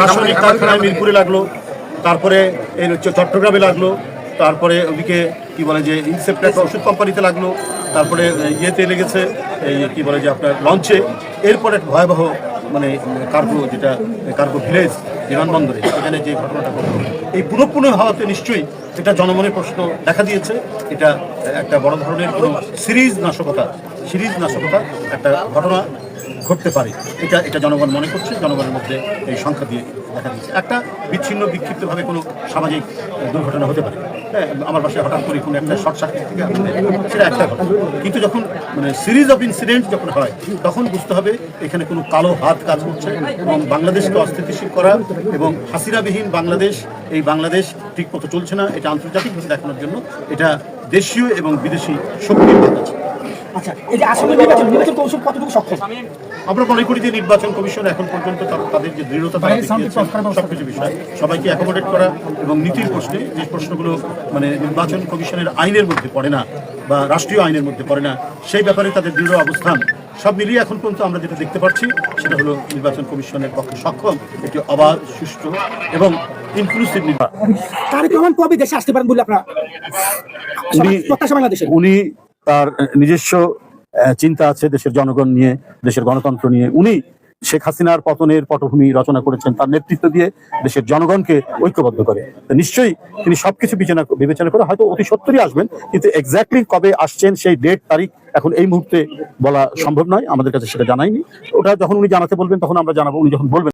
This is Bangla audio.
রাসায়নিক কারখানায় মিরপুরে লাগল তারপরে এই হচ্ছে চট্টগ্রামে লাগল তারপরে ওদিকে কি বলে যে ইনসেপ্ট একটা ওষুধ কোম্পানিতে লাগল তারপরে ইয়েতে লেগেছে এই কি বলে যে আপনার লঞ্চে এরপরে একটা ভয়াবহ মানে কার্গো যেটা কার্গো ভিলেজ বিমানবন্দরে এখানে যে ঘটনাটা ঘটলো এই পুরোপুরো হওয়াতে নিশ্চয়ই এটা জনমনের প্রশ্ন দেখা দিয়েছে। এটা একটা বড় ধরনের কোনো সিরিজ নাশকতা সিরিজ নাশকতা একটা ঘটনা। ঘটতে পারে। এটা এটা জনগণ মনে করছে, জনগণের মধ্যে এই সংখ্যা দিয়ে দেখা দিচ্ছে। একটা বিচ্ছিন্ন, বিক্ষিপ্তভাবে কোনো সামাজিক দুর্ঘটনা হতে পারে। হ্যাঁ আমার বাসায় হঠাৎ করে কোনো একটা শর্ট সার্কিট থেকে সেটা একটা কথা কিন্তু যখন মানে সিরিজ অফ ইনসিডেন্ট যখন হয়, তখন বুঝতে হবে এখানে কোনো কালো হাত কাজ করছে এবং বাংলাদেশকে অস্থিতিশীল করা এবং হাসিরাবিহীন বাংলাদেশ, এই বাংলাদেশ ঠিক মতো চলছে না, এটা আন্তর্জাতিকভাবে দেখানোর জন্য এটা দেশীয় এবং বিদেশি শক্তির আছে আচ্ছা এই যে আসলে নির্বাচন নির্বাচন কৌশল কতটুকু সক্ষম? আমরা মনে করি যে নির্বাচন কমিশন এখন পর্যন্ত তাদের যে দৃঢ়তা সবকিছু বিষয়। সবাইকে অ্যাকোমোডেট করা এবং নীতির প্রশ্নে যে প্রশ্নগুলো মানে নির্বাচন কমিশনের আইনের মধ্যে পড়ে না বা রাষ্ট্রীয় আইনের মধ্যে পড়ে না সেই ব্যাপারে তাদের দৃঢ় অবস্থান। সব মিলিয়ে এখন পর্যন্ত আমরা যেটা দেখতে পাচ্ছি সেটা হলো নির্বাচন কমিশনের পক্ষে সক্ষম একটি অবাধ সুষ্ঠু এবং ইনক্লুসিভ নির্বাচন। তারেক রহমান কবে দেশে আসতে পারেন বলে আপনারা? প্রত্যাশা উনি তার নিজস্ব চিন্তা আছে দেশের জনগণ নিয়ে, দেশের গণতন্ত্র নিয়ে। উনি শেখ হাসিনার পতনের পটভূমি রচনা করেছেন, তার নেতৃত্ব দিয়ে দেশের জনগণকে ঐক্যবদ্ধ করে। নিশ্চয়ই তিনি সবকিছু বিবেচনা বিবেচনা করে হয়তো অতি সত্তরই আসবেন, কিন্তু এক্স্যাক্টলি কবে আসছেন সেই ডেট তারিখ এখন এই মুহূর্তে বলা সম্ভব নয়, আমাদের কাছে সেটা জানাইনি ওটা যখন উনি জানাতে বলবেন, তখন আমরা জানাব, উনি যখন বলবেন।